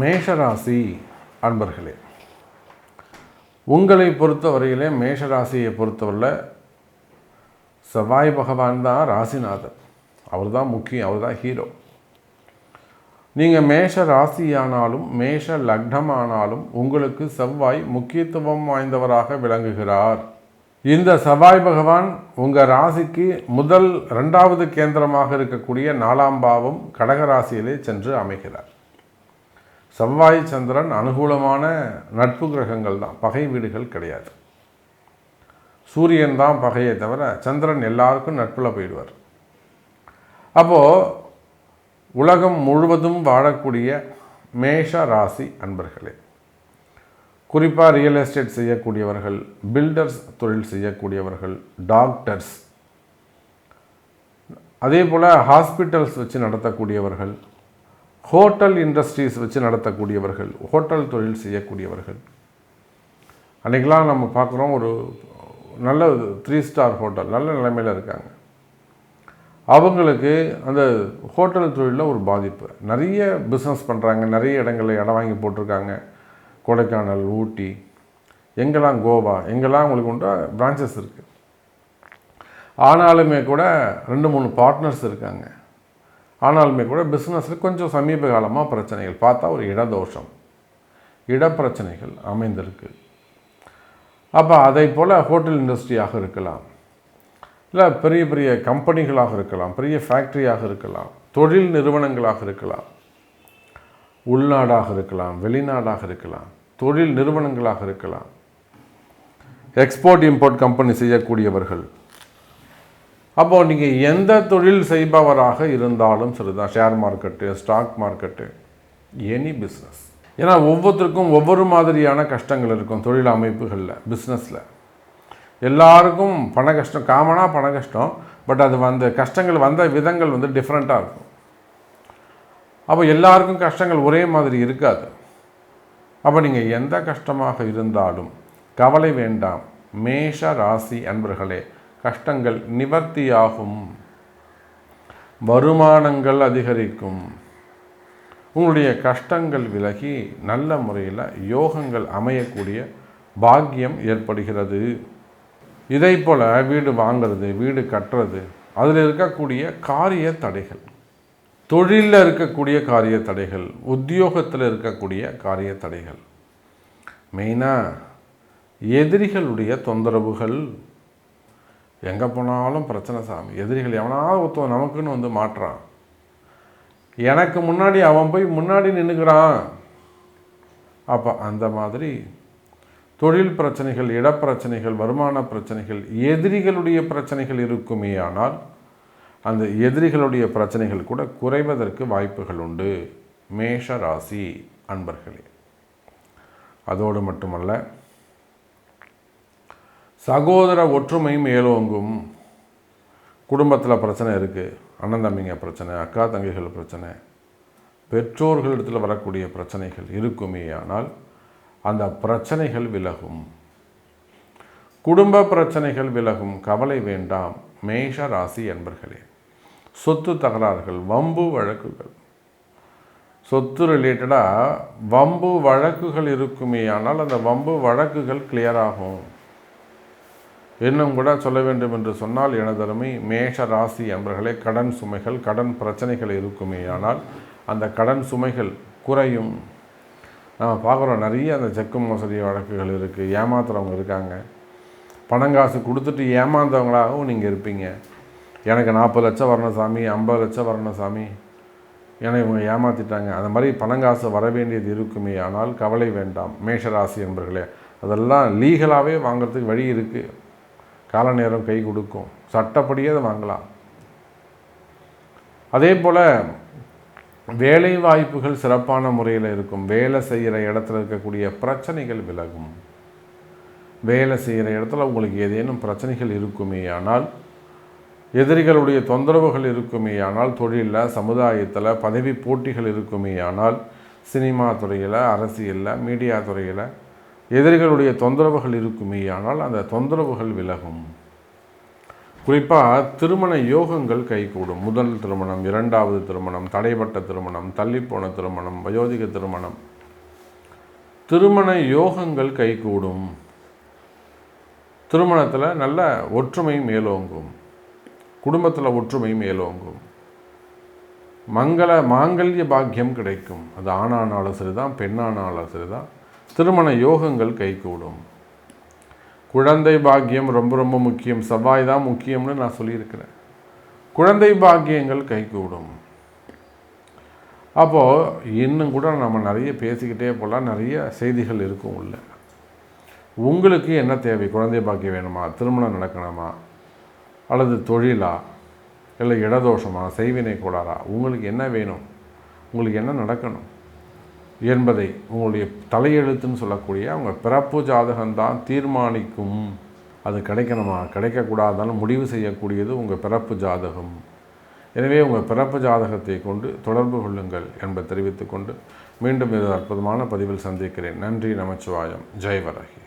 மேஷராசி அன்பர்களே உங்களை பொறுத்தவரையிலே மேஷராசியை பொறுத்தவரையில் செவ்வாய் பகவான் தான் ராசிநாதன். அவர் தான் முக்கியம் அவர் தான் ஹீரோ நீங்கள் மேஷ ராசியானாலும் மேஷ லக்னமானாலும் உங்களுக்கு செவ்வாய் முக்கியத்துவம் வாய்ந்தவராக விளங்குகிறார். இந்த செவ்வாய் பகவான் உங்கள் ராசிக்கு முதல் ரெண்டாவது கேந்திரமாக இருக்கக்கூடிய நாலாம் பாவம் கடகராசியிலே சென்று அமைகிறார். செவ்வாய் சந்திரன் அனுகூலமான நட்பு கிரகங்கள் தான். பகை வீடுகள் கிடையாது. சூரியன் தான் பகையை தவிர சந்திரன் எல்லாருக்கும் நட்பில் போயிடுவார். அப்போது உலகம் முழுவதும் வாழக்கூடிய மேஷ ராசி அன்பர்களே குறிப்பாக ரியல் எஸ்டேட் செய்யக்கூடியவர்கள் பில்டர்ஸ் தொழில் செய்யக்கூடியவர்கள் டாக்டர்ஸ் அதே போல் ஹாஸ்பிட்டல்ஸ் வச்சு நடத்தக்கூடியவர்கள் ஹோட்டல் இண்டஸ்ட்ரீஸ் வச்சு நடத்தக்கூடியவர்கள் ஹோட்டல் தொழில் செய்யக்கூடியவர்கள். அன்றைக்கெலாம் நம்ம பார்க்குறோம் ஒரு நல்ல த்ரீ ஸ்டார் ஹோட்டல் நல்ல நிலைமையில் இருக்காங்க. அவங்களுக்கு அந்த ஹோட்டல் தொழிலில் ஒரு பாதிப்பு. நிறைய பிஸ்னஸ் பண்ணுறாங்க நிறைய இடங்களில் இடம் வாங்கி போட்டிருக்காங்க. கொடைக்கானல் ஊட்டி எங்கெல்லாம் கோவா எங்கெல்லாம் உங்களுக்கு உண்டோ பிரான்ச்சஸ் இருக்குது ஆனாலுமே கூட ரெண்டு மூணு பார்ட்னர்ஸ் இருக்காங்க. ஆனாலுமே கூட பிஸ்னஸில் கொஞ்சம் சமீப காலமாக பிரச்சனைகள். பார்த்தா ஒரு இடதோஷம். இடப்பிரச்சனைகள் அமைந்திருக்கு. அப்போ அதை போல் ஹோட்டல் இண்டஸ்ட்ரியாக இருக்கலாம். இல்லை பெரிய பெரிய கம்பெனிகளாக இருக்கலாம். பெரிய ஃபேக்ட்ரியாக இருக்கலாம். தொழில் நிறுவனங்களாக இருக்கலாம். உள்நாடாக இருக்கலாம். வெளிநாடாக இருக்கலாம். தொழில் நிறுவனங்களாக இருக்கலாம். எக்ஸ்போர்ட் இம்போர்ட் கம்பெனி செய்யக்கூடியவர்கள். அப்போது நீங்கள் எந்த தொழில் செய்பவராக இருந்தாலும் சரிதான். Share market stock market any business ஏன்னா ஒவ்வொருத்தருக்கும் ஒவ்வொரு மாதிரியான கஷ்டங்கள் இருக்கும் தொழில் அமைப்புகளில் பிஸ்னஸில் எல்லாருக்கும் பண கஷ்டம் காமனாக பண கஷ்டம் பட் அது வந்த கஷ்டங்கள் வந்த விதங்கள் வந்து டிஃப்ரெண்ட்டாக இருக்கும். அப்போ எல்லாருக்கும் கஷ்டங்கள் ஒரே மாதிரி இருக்காது. அப்போ நீங்கள் எந்த கஷ்டமாக இருந்தாலும் கவலை வேண்டாம். மேஷ ராசி அன்பர்களே கஷ்டங்கள் நிவர்த்தியாகும். வருமானங்கள் அதிகரிக்கும். உங்களுடைய கஷ்டங்கள் விலகி நல்ல முறையில் யோகங்கள் அமையக்கூடிய பாக்கியம் ஏற்படுகிறது. இதை போல் வீடு வாங்கிறது வீடு கட்டுறது அதில் இருக்கக்கூடிய காரிய தடைகள் தொழிலில் இருக்கக்கூடிய காரிய தடைகள் உத்தியோகத்தில் இருக்கக்கூடிய காரிய தடைகள். மெயினாக எதிரிகளுடைய தொந்தரவுகள் எங்கே போனாலும் பிரச்சனை சாமி. எதிரிகள் எவனாவது ஒருத்தன் நமக்குன்னு வந்து மாட்டுறான். எனக்கு முன்னாடி அவன் போய் முன்னாடி நின்றுக்கிறான் அப்போ அந்த மாதிரி தொழில் பிரச்சனைகள் இடப்பிரச்சனைகள் வருமான பிரச்சனைகள் எதிரிகளுடைய பிரச்சனைகள் இருக்குமே ஆனால் அந்த எதிரிகளுடைய பிரச்சனைகள் கூட குறைவதற்கு வாய்ப்புகள் உண்டு. மேஷ ராசி அன்பர்களே அதோடு மட்டுமல்ல சகோதர ஒற்றுமை மேலோங்கும் குடும்பத்தில் பிரச்சனை இருக்குது அண்ணன் தம்பிங்க பிரச்சனை அக்கா தங்கைகள் பிரச்சனை பெற்றோர்களிடத்தில் வரக்கூடிய பிரச்சனைகள் இருக்குமே ஆனால் அந்த பிரச்சனைகள் விலகும். குடும்ப பிரச்சனைகள் விலகும். கவலை வேண்டாம். மேஷ ராசி என்பர்களே சொத்து தகராறுகள் வம்பு வழக்குகள். சொத்து ரிலேட்டடாக வம்பு வழக்குகள் இருக்குமே ஆனால் அந்த வம்பு வழக்குகள் கிளியர் ஆகும். இன்னும் கூட சொல்ல வேண்டும் என்று சொன்னால் எனதருமை மேஷ ராசி அன்பர்களே கடன் சுமைகள் கடன் பிரச்சனைகள் இருக்குமே ஆனால் அந்த கடன் சுமைகள் குறையும். நம்ம பார்க்குறோம் நிறைய அந்த செக்கு மோசடி வழக்குகள் இருக்குது ஏமாத்துறவங்க இருக்காங்க. பணங்காசு கொடுத்துட்டு ஏமாந்தவங்களாகவும் நீங்கள் இருப்பீங்க. எனக்கு நாற்பது லட்சம் வரணும் சாமி ஐம்பது லட்சம் வரணும் சாமி. ஏன்னா இவங்க ஏமாற்றிட்டாங்க அந்த மாதிரி பணங்காசு வர வேண்டியது இருக்குமே ஆனால் கவலை வேண்டாம். மேஷராசி என்பர்களே அதெல்லாம் லீகலாகவே வாங்கிறதுக்கு வழி இருக்குது கால நேரம் கை கொடுக்கும். சட்டப்படியே அதை வாங்கலாம். அதே போல் வேலை வாய்ப்புகள் சிறப்பான முறையில் இருக்கும். வேலை செய்கிற இடத்துல இருக்கக்கூடிய பிரச்சனைகள் விலகும். வேலை செய்கிற இடத்துல உங்களுக்கு ஏதேனும் பிரச்சனைகள் இருக்குமே ஆனால் எதிரிகளுடைய தொந்தரவுகள் இருக்குமே ஆனால் தொழிலில் சமுதாயத்தில் பதவி போட்டிகள் இருக்குமே ஆனால் சினிமா துறையில் அரசியலில் மீடியா துறையில் எதிரிகளுடைய தொந்தரவுகள் இருக்குமே ஆனால் அந்த தொந்தரவுகள் விலகும். குறிப்பாக திருமண யோகங்கள் கைகூடும். முதல் திருமணம் இரண்டாவது திருமணம் தடைப்பட்ட திருமணம் தள்ளிப்போன திருமணம் வயோதிக திருமணம். திருமண யோகங்கள் கைகூடும். திருமணத்தில் நல்ல ஒற்றுமை மேலோங்கும். குடும்பத்தில் ஒற்றுமை மேலோங்கும். மங்கள மாங்கல்ய பாக்கியம் கிடைக்கும். அது ஆணானாலும் சரிதான் பெண்ணானாலும் சரிதான். திருமண யோகங்கள் கைகூடும். குழந்தை பாக்கியம் ரொம்ப ரொம்ப முக்கியம். செவ்வாய் தான் முக்கியம்னு நான் சொல்லியிருக்கிறேன். குழந்தை பாக்கியங்கள் கைகூடும். அப்போது இன்னும் கூட நம்ம நிறைய பேசிக்கிட்டே போகலாம் நிறைய செய்திகள் இருக்கும் உள்ள. உங்களுக்கு என்ன தேவை? குழந்தை பாக்கியம் வேணுமா? திருமணம் நடக்கணுமா? அல்லது தொழிலா? இல்லை இடதோஷமா? செய்வினை கோளாறா? உங்களுக்கு என்ன வேணும்? உங்களுக்கு என்ன நடக்கணும்? என்பதை உங்களுடைய தலையெழுத்துன்னு சொல்லக்கூடிய அவங்க பிறப்பு ஜாதகம்தான் தீர்மானிக்கும். அது கிடைக்கணுமா? கிடைக்கக்கூடாதாலும் முடிவு செய்யக்கூடியது உங்கள் பிறப்பு ஜாதகம். எனவே உங்கள் பிறப்பு ஜாதகத்தை கொண்டு தொடர்பு கொள்ளுங்கள் என்பதை தெரிவித்துக்கொண்டு மீண்டும் இது அற்புதமான பதிவில் சந்திக்கிறேன். நன்றி நமச்சிவாயம். ஜெய் வரகி.